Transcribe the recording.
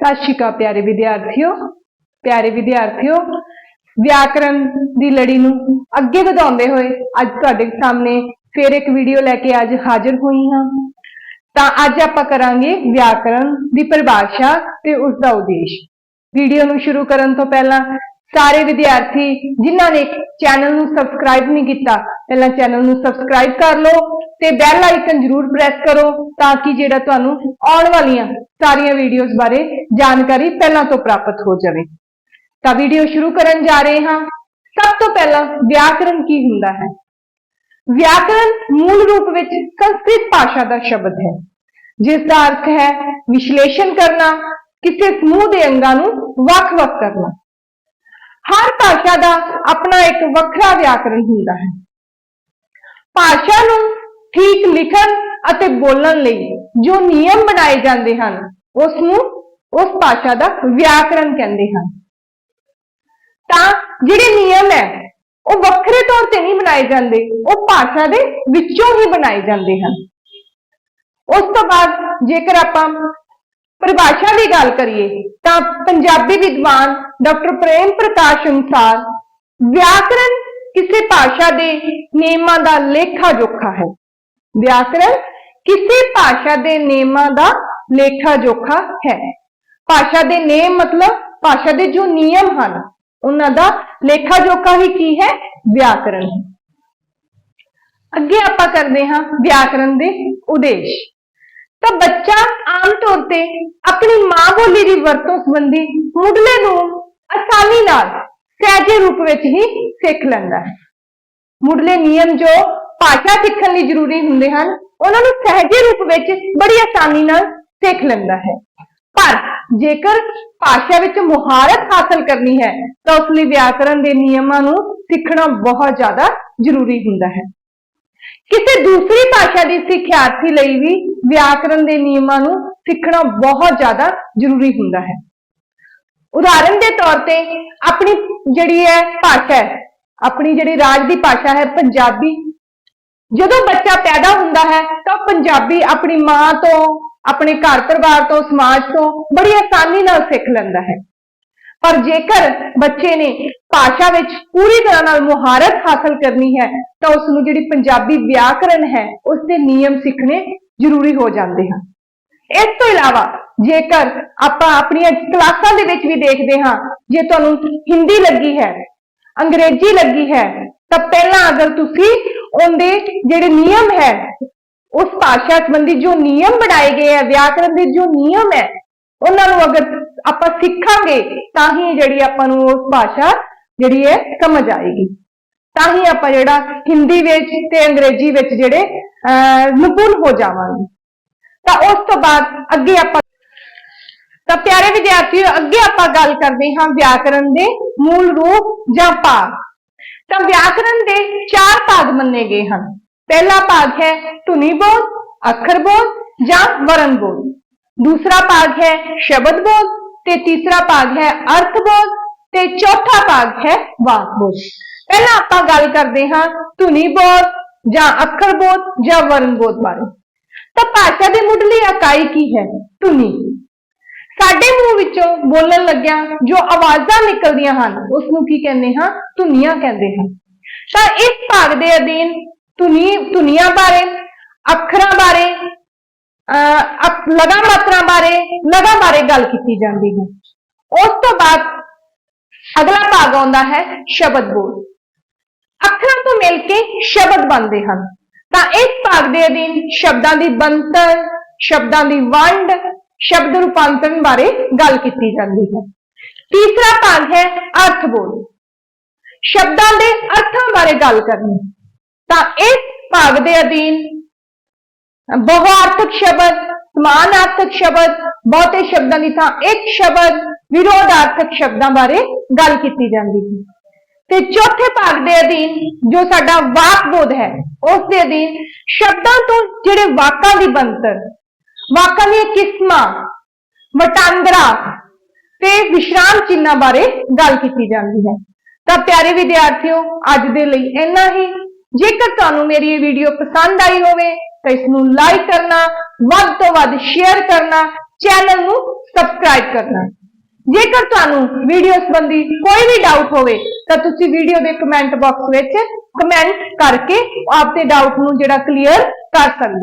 ਸਤਿ ਸ਼੍ਰੀ ਅਕਾਲ ਪਿਆਰੇ ਵਿਦਿਆਰਥੀਓ ਪਿਆਰੇ ਵਿਦਿਆਰਥੀਓ। ਵਿਆਕਰਣ ਦੀ ਲੜੀ ਨੂੰ ਅੱਗੇ ਵਧਾਉਂਦੇ ਹੋਏ ਅੱਜ ਤੁਹਾਡੇ ਸਾਹਮਣੇ ਫਿਰ ਇੱਕ ਵੀਡੀਓ ਲੈ ਕੇ ਅੱਜ ਹਾਜ਼ਰ ਹੋਈ ਹਾਂ। ਤਾਂ ਅੱਜ ਆਪਾਂ ਕਰਾਂਗੇ ਵਿਆਕਰਣ ਦੀ ਪਰਿਭਾਸ਼ਾ ਤੇ ਉਸ ਦਾ ਉਦੇਸ਼। ਵੀਡੀਓ ਨੂੰ ਸ਼ੁਰੂ ਕਰਨ ਤੋਂ ਪਹਿਲਾਂ ਸਾਰੇ ਵਿਦਿਆਰਥੀ ਜਿਨ੍ਹਾਂ ਨੇ ਚੈਨਲ ਨੂੰ ਸਬਸਕ੍ਰਾਈਬ ਨਹੀਂ ਕੀਤਾ, ਪਹਿਲਾਂ ਚੈਨਲ ਨੂੰ ਸਬਸਕ੍ਰਾਈਬ ਕਰ ਲਓ ਤੇ ਬੈਲ ਆਈਕਨ ਜ਼ਰੂਰ ਪ੍ਰੈਸ ਕਰੋ ਤਾਂ ਕਿ ਜਿਹੜਾ ਤੁਹਾਨੂੰ ਆਉਣ ਵਾਲੀਆਂ ਸਾਰੀਆਂ ਵੀਡੀਓਜ਼ ਬਾਰੇ ਜਾਣਕਾਰੀ ਪਹਿਲਾਂ ਤੋਂ ਪ੍ਰਾਪਤ ਹੋ ਜਾਵੇ। ਤਾਂ ਵੀਡੀਓ ਸ਼ੁਰੂ ਕਰਨ ਜਾ ਰਹੇ ਹਾਂ। ਸਭ ਤੋਂ ਪਹਿਲਾਂ ਵਿਆਕਰਣ ਕੀ ਹੁੰਦਾ ਹੈ? ਵਿਆਕਰਣ ਮੂਲ ਰੂਪ ਵਿੱਚ ਸੰਸਕ੍ਰਿਤ ਭਾਸ਼ਾ ਦਾ ਸ਼ਬਦ ਹੈ ਜਿਸ ਦਾ ਅਰਥ ਹੈ ਵਿਸ਼ਲੇਸ਼ਣ ਕਰਨਾ, ਕਿਸੇ ਸਮੂਹ ਦੇ ਅੰਗਾਂ ਨੂੰ ਵੱਖ-ਵੱਖ ਕਰਨਾ। ਹਰ ਭਾਸ਼ਾ ਦਾ ਆਪਣਾ ਇੱਕ ਵੱਖਰਾ ਵਿਆਕਰਣ ਹੁੰਦਾ ਹੈ। ਭਾਸ਼ਾ ਨੂੰ ਠੀਕ ਲਿਖਣ ਅਤੇ ਬੋਲਣ ਲਈ ਜੋ ਨਿਯਮ ਬਣਾਏ ਜਾਂਦੇ ਹਨ, ਉਸ ਨੂੰ ਉਸ ਭਾਸ਼ਾ ਦਾ ਵਿਆਕਰਣ ਕਹਿੰਦੇ ਹਨ। ਤਾਂ ਜਿਹੜੇ ਨਿਯਮ ਹੈ, ਉਹ ਵੱਖਰੇ ਤੌਰ ਤੇ ਨਹੀਂ ਬਣਾਏ ਜਾਂਦੇ, ਉਹ ਭਾਸ਼ਾ ਦੇ ਵਿੱਚੋਂ ਹੀ ਬਣਾਏ ਜਾਂਦੇ ਹਨ। ਉਸ ਤੋਂ ਬਾਅਦ ਜੇਕਰ ਆਪਾਂ ਪਰਿਭਾਸ਼ਾ ਦੀ ਗੱਲ ਕਰੀਏ, ਤਾਂ ਪੰਜਾਬੀ ਵਿਦਵਾਨ ਡਾਕਟਰ ਪ੍ਰੇਮ ਪ੍ਰਕਾਸ਼ ਅਨੁਸਾਰ ਵਿਆਕਰਣ ਕਿਸੇ ਭਾਸ਼ਾ ਦੇ ਨਿਯਮਾਂ ਦਾ ਲੇਖਾ ਜੋਖਾ ਹੈ। ਵਿਆਕਰਣ ਕਿਸੇ ਭਾਸ਼ਾ ਦੇ ਨਿਯਮਾਂ ਦਾ ਲੇਖਾ ਜੋਖਾ ਹੈ। ਭਾਸ਼ਾ ਦੇ ਨੇਮ ਮਤਲਬ ਭਾਸ਼ਾ ਦੇ ਜੋ ਨਿਯਮ ਹਨ, ਉਹਨਾਂ ਦਾ ਲੇਖਾ ਜੋਖਾ ਹੀ ਕੀ ਹੈ? ਵਿਆਕਰਣ ਅੱਗੇ ਆਪਾਂ ਕਰਦੇ ਹਾਂ ਵਿਆਕਰਣ ਦੇ ਉਦੇਸ਼। ਤਾਂ ਬੱਚਾ ਆਮ ਤੌਰ ਤੇ ਆਪਣੀ ਮਾਂ ਬੋਲੀ ਦੀ ਵਰਤੋਂ ਸੰਬੰਧੀ ਮੁੱਢਲੇ ਨੂੰ ਆਸਾਨੀ ਨਾਲ ਸਹਿਜੇ ਰੂਪ ਵਿੱਚ ਹੀ ਸਿੱਖ ਲੈਂਦਾ ਹੈ। ਮੁੱਢਲੇ ਨਿਯਮ ਜੋ ਭਾਸ਼ਾ ਸਿੱਖਣ ਲਈ ਜ਼ਰੂਰੀ ਹੁੰਦੇ ਹਨ, ਉਹਨਾਂ ਨੂੰ ਸਹਿਜੇ ਰੂਪ ਵਿੱਚ ਬੜੀ ਆਸਾਨੀ ਨਾਲ ਸਿੱਖ ਲੈਂਦਾ ਹੈ। ਪਰ ਜੇਕਰ ਭਾਸ਼ਾ ਵਿੱਚ ਮੁਹਾਰਤ ਹਾਸਲ ਕਰਨੀ ਹੈ, ਤਾਂ ਉਸ ਲਈ ਵਿਆਕਰਣ ਦੇ ਨਿਯਮਾਂ ਨੂੰ ਸਿੱਖਣਾ ਬਹੁਤ ਜ਼ਿਆਦਾ ਜ਼ਰੂਰੀ ਹੁੰਦਾ ਹੈ। ਕਿਸੇ ਦੂਸਰੀ ਭਾਸ਼ਾ ਦੀ ਸਿੱਖਿਆਰਥੀ ਲਈ ਵੀ ਵਿਆਕਰਣ ਦੇ ਨਿਯਮਾਂ ਨੂੰ ਸਿੱਖਣਾ ਬਹੁਤ ਜ਼ਿਆਦਾ ਜ਼ਰੂਰੀ ਹੁੰਦਾ ਹੈ। ਉਦਾਹਰਨ ਦੇ ਤੌਰ ਤੇ ਆਪਣੀ ਜਿਹੜੀ ਹੈ ਭਾਸ਼ਾ ਹੈ, ਆਪਣੀ ਜਿਹੜੀ ਰਾਜ ਦੀ ਭਾਸ਼ਾ ਹੈ ਪੰਜਾਬੀ। ਜਦੋਂ ਬੱਚਾ ਪੈਦਾ ਹੁੰਦਾ ਹੈ, ਤਾਂ ਉਹ ਪੰਜਾਬੀ ਆਪਣੀ ਮਾਂ ਤੋਂ ਆਪਣੇ ਘਰ ਪਰਿਵਾਰ ਤੋਂ, ਸਮਾਜ ਤੋਂ ਬੜੀ ਆਸਾਨੀ ਨਾਲ ਸਿੱਖ ਲੈਂਦਾ ਹੈ। ਪਰ ਜੇਕਰ ਬੱਚੇ ਨੇ ਭਾਸ਼ਾ ਵਿੱਚ ਪੂਰੀ ਤਰ੍ਹਾਂ ਨਾਲ ਮੁਹਾਰਤ ਹਾਸਲ ਕਰਨੀ ਹੈ, ਤਾਂ ਉਸ ਨੂੰ ਜਿਹੜੀ ਪੰਜਾਬੀ ਵਿਆਕਰਨ ਹੈ ਉਸ ਦੇ ਨਿਯਮ ਸਿੱਖਣੇ ਜ਼ਰੂਰੀ ਹੋ ਜਾਂਦੇ ਹਨ। ਇਸ ਤੋਂ ਇਲਾਵਾ ਜੇਕਰ ਆਪਾਂ ਆਪਣੀਆਂ ਕਲਾਸਾਂ ਦੇ ਵਿੱਚ ਵੀ ਦੇਖਦੇ ਹਾਂ, ਜੇ ਤੁਹਾਨੂੰ ਹਿੰਦੀ ਲੱਗੀ ਹੈ, ਅੰਗਰੇਜ਼ੀ ਲੱਗੀ ਹੈ, ਤਾਂ ਪਹਿਲਾਂ ਅਗਰ ਤੁਸੀਂ ਉਹਦੇ ਜਿਹੜੇ ਨਿਯਮ ਹੈ ਉਸ ਭਾਸ਼ਾ ਸੰਬੰਧੀ ਜੋ ਨਿਯਮ ਬਣਾਏ ਗਏ ਹੈ ਵਿਆਕਰਨ ਦੇ ਜੋ ਨਿਯਮ ਹੈ ਉਹਨਾਂ ਨੂੰ ਅਗਰ ਆਪਾਂ ਸਿੱਖਾਂਗੇ ਤਾਂ ਹੀ ਜਿਹੜੀ ਆਪਾਂ ਨੂੰ ਉਸ ਭਾਸ਼ਾ ਜਿਹੜੀ ਹੈ ਸਮਝ ਆਏਗੀ। ਤਾਂ ਹੀ ਆਪਾਂ ਜਿਹੜਾ ਹਿੰਦੀ ਵਿੱਚ ਤੇ ਅੰਗਰੇਜ਼ੀ ਵਿੱਚ ਜਿਹੜੇ ਅਹ, ਨਿਪੁੰਨ ਹੋ ਜਾਵਾਂਗੇ। ਤਾਂ ਉਸ ਤੋਂ ਬਾਅਦ ਅੱਗੇ ਆਪਾਂ ਤਾਂ ਪਿਆਰੇ ਵਿਦਿਆਰਥੀਓ ਅੱਗੇ ਆਪਾਂ ਗੱਲ ਕਰਦੇ ਹਾਂ ਵਿਆਕਰਨ ਦੇ ਮੂਲ ਰੂਪ ਜਾਂ ਭਾਗ। ਤਾਂ ਵਿਆਕਰਨ ਦੇ ਚਾਰ ਭਾਗ ਮੰਨੇ ਗਏ ਹਨ। ਪਹਿਲਾ ਭਾਗ ਹੈ ਧੁਨੀ ਬੋਧ ਅੱਖਰ ਬੋਧ ਜਾਂ ਵਰਨ ਬੋਧ ਦੂਸਰਾ ਭਾਗ ਹੈ ਸ਼ਬਦ ਬੋਧ ਤੇ ਤੀਸਰਾ ਭਾਗ ਹੈ ਅਰਥ ਬੋਧ ਤੇ ਚੌਥਾ ਭਾਗ ਹੈ ਵਾਕ ਬੋਧ ਪਹਿਲਾਂ ਆਪਾਂ ਗੱਲ ਕਰਦੇ ਹਾਂ ਧੁਨੀ ਬੋਧ ਜਾਂ ਅੱਖਰ ਬੋਧ ਜਾਂ ਵਰਨ ਬੋਧ ਬਾਰੇ। ਤਾਂ ਭਾਸ਼ਾ ਦੀ ਮੁੱਢਲੀ ਇਕਾਈ ਕੀ ਹੈ? ਧੁਨੀ। ਸਾਡੇ ਮੂੰਹ ਵਿੱਚੋਂ ਬੋਲਣ ਲੱਗਿਆ ਜੋ ਆਵਾਜ਼ਾਂ ਨਿਕਲਦੀਆਂ ਹਨ ਉਸ ਨੂੰ ਕੀ ਕਹਿੰਦੇ ਹਾਂ? ਧੁਨੀਆਂ ਕਹਿੰਦੇ ਹਨ ਤਾਂ ਇਸ ਭਾਗ ਦੇ ਅਧੀਨ ਧੁਨੀ, ਧੁਨੀਆਂ ਬਾਰੇ, ਅੱਖਰਾਂ ਬਾਰੇ, ਅਹ ਅਕ- ਲਗਾ ਮਾਤਰਾ ਬਾਰੇ ਲਗਾ ਬਾਰੇ ਗੱਲ ਕੀਤੀ ਜਾਂਦੀ ਹੈ। ਉਸ ਤੋਂ ਬਾਅਦ ਅਗਲਾ ਭਾਗ ਆਉਂਦਾ ਹੈ ਸ਼ਬਦ ਬੋਲ। ਅੱਖਰਾਂ ਤੋਂ ਮਿਲ ਕੇ ਸ਼ਬਦ ਬਣਦੇ ਹਨ। ਤਾਂ ਇਸ ਭਾਗ ਦੇ ਅਧੀਨ ਸ਼ਬਦਾਂ ਦੀ ਬਣਤਰ, ਸ਼ਬਦਾਂ ਦੀ ਵੰਡ, ਸ਼ਬਦ ਰੂਪਾਂਤਰਣ ਬਾਰੇ ਗੱਲ ਕੀਤੀ ਜਾਂਦੀ ਹੈ। ਤੀਸਰਾ ਭਾਗ ਹੈ ਅਰਥ ਬੋਲ। ਸ਼ਬਦਾਂ ਦੇ ਅਰਥਾਂ ਬਾਰੇ ਗੱਲ ਕਰਨੀ। ਤਾਂ ਇਸ ਭਾਗ ਦੇ ਅਧੀਨ ਬਹੁਆਰਥਕ ਸ਼ਬਦ, ਸਮਾਨਾਰਥਕ ਸ਼ਬਦ, ਬਹੁਤੇ ਸ਼ਬਦਾਂ ਦੀ ਥਾਂ ਇੱਕ ਸ਼ਬਦ, ਵਿਰੋਧਾਰਥਕ ਸ਼ਬਦਾਂ ਬਾਰੇ ਗੱਲ ਕੀਤੀ ਜਾਂਦੀ ਹੈ ਤੇ ਚੌਥੇ ਭਾਗ ਦੇ ਅਧੀਨ ਜੋ ਸਾਡਾ ਵਾਕ ਬੋਧ ਹੈ, ਉਸ ਦੇ ਅਧੀਨ ਸ਼ਬਦਾਂ ਤੋਂ ਜਿਹੜੇ ਵਾਕਾਂ ਦੀ ਬਣਤਰ, ਵਾਕਾਂ ਦੀਆਂ ਕਿਸਮਾਂ, ਵਟਾਂਦਰਾ ਤੇ ਵਿਸ਼ਰਾਮ ਚਿੰਨਾਂ ਬਾਰੇ ਗੱਲ ਕੀਤੀ ਜਾਂਦੀ ਹੈ। ਤਾਂ ਪਿਆਰੇ ਵਿਦਿਆਰਥੀਓ, ਅੱਜ ਦੇ ਲਈ ਇੰਨਾ ਹੀ। ਜੇਕਰ ਤੁਹਾਨੂੰ ਮੇਰੀ ਇਹ ਵੀਡੀਓ ਪਸੰਦ ਆਈ ਹੋਵੇ, ਤਾਂ ਇਸ ਨੂੰ ਲਾਈਕ ਕਰਨਾ, ਵੱਧ ਤੋਂ ਵੱਧ ਸ਼ੇਅਰ ਕਰਨਾ ਚੈਨਲ ਨੂੰ ਸਬਸਕ੍ਰਾਈਬ ਸਬਸਕ੍ਰਾਈਬ ਕਰਨਾ। ਜੇਕਰ ਤੁਹਾਨੂੰ ਵੀਡੀਓ ਸੰਬੰਧੀ ਕੋਈ ਵੀ ਡਾਊਟ ਹੋਵੇ, ਤਾਂ ਤੁਸੀਂ ਵੀਡੀਓ ਦੇ ਕਮੈਂਟ ਬਾਕਸ ਵਿੱਚ ਕਮੈਂਟ ਕਰਕੇ ਆਪਦੇ ਡਾਊਟ ਨੂੰ ਜਿਹੜਾ ਕਲੀਅਰ ਕਰ ਸਕਦੇ ਹੋ।